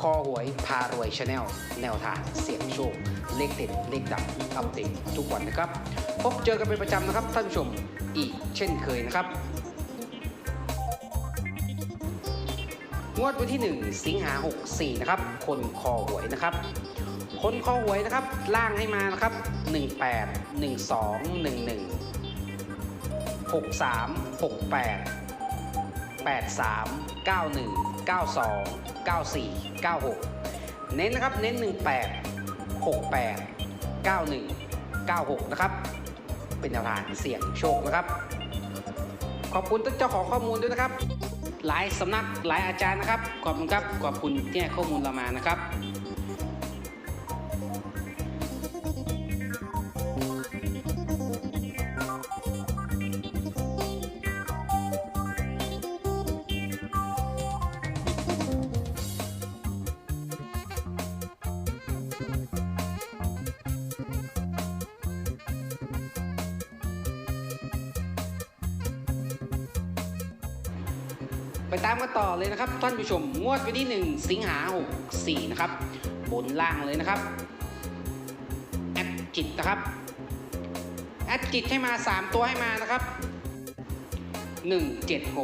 คอหวยพารวยชาแนลแนวทางเสี่ยงโชค เลขเด็ดเลขดังอัปเดตทุกวันนะครับ พบเจอกันเป็นประจำนะครับท่านผู้ชมอีกเช่นเคยนะครับ งวดวันที่ 1 สิงหา 64 นะครับ คนคอหวยนะครับ คนคอหวยนะครับล่างให้มานะครับ 18 12 11 63 68 83 91 92 94 96 เน้นนะครับ เน้น 18 68 91 96 นะครับ เป็นแนวทางเสี่ยงโชคนะครับ ขอบคุณเจ้าของข้อมูลด้วยนะครับ หลายสำนักหลายอาจารย์นะครับ ขอบคุณครับ ขอบคุณที่ให้ข้อมูลเรามานะครับ ไปตามกันต่อเลยนะครับ ท่านผู้ชมงวดวันที่ 1 สิงหา64นะครับบนล่างเลยนะครับแอดจิตนะครับแอดจิตให้มา 3 ตัวให้มานะครับ 176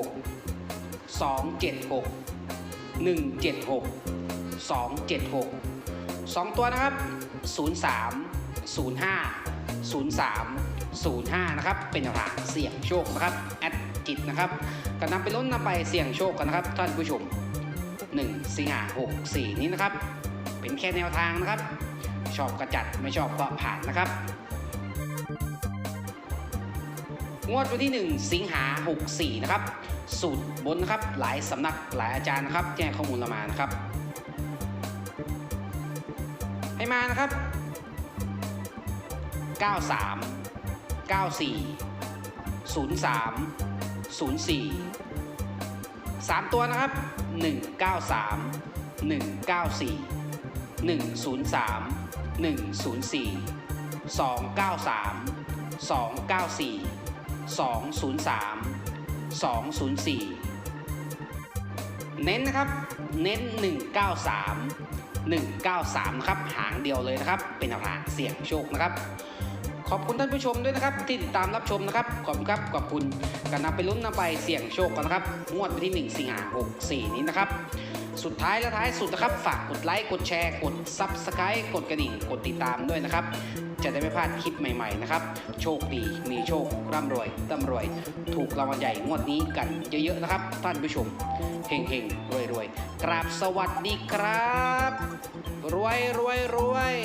276 176 276 2 ตัวนะครับ 03 05 03 05 นะครับ เป็นแนวทางเสี่ยงโชคนะครับ แอดจิตนะครับก็นำไปลุ้นนำไปเสี่ยงโชคกันนะครับ ท่านผู้ชม 1 สิงหา64 นี้นะครับ เป็นแค่แนวทางนะครับ ชอบกระจัดไม่ชอบก็ผ่านนะครับ งวดวันที่ 1 สิงหา64 นะครับ สูตรบนนะครับ หลายสำนักหลายอาจารย์นะครับ แจ้งข้อมูลเรามานะครับ ให้มานะครับ 93 94 03 04 3 ตัวนะครับ 193 194 103 104 293 294 203 204 เน้นนะครับ เน้น 193 193นะครับหางเดียวเลยนะครับ เป็นแนวทางเสี่ยงโชคนะครับ ขอบคุณท่านผู้ชมด้วยนะครับที่ติดตามรับชมนะครับขอบคุณครับขอบคุณกันนำไปลุ้นนำไปเสี่ยงโชคกันนะครับงวดวันที่ 1 สิงหา64 นี้นะครับสุดท้ายและท้ายสุดนะครับ ฝากกดไลค์ กดแชร์ กด Subscribe กดกระดิ่ง กดติดตามด้วยนะครับ จะได้ไม่พลาดคลิปใหม่ๆนะครับ โชคดี มีโชค ร่ำรวยร่ำรวย ถูกรางวัลใหญ่งวดนี้กันเยอะๆนะครับ ท่านผู้ชม เฮงๆ รวยๆ กราบสวัสดีครับ รวยรวยรวย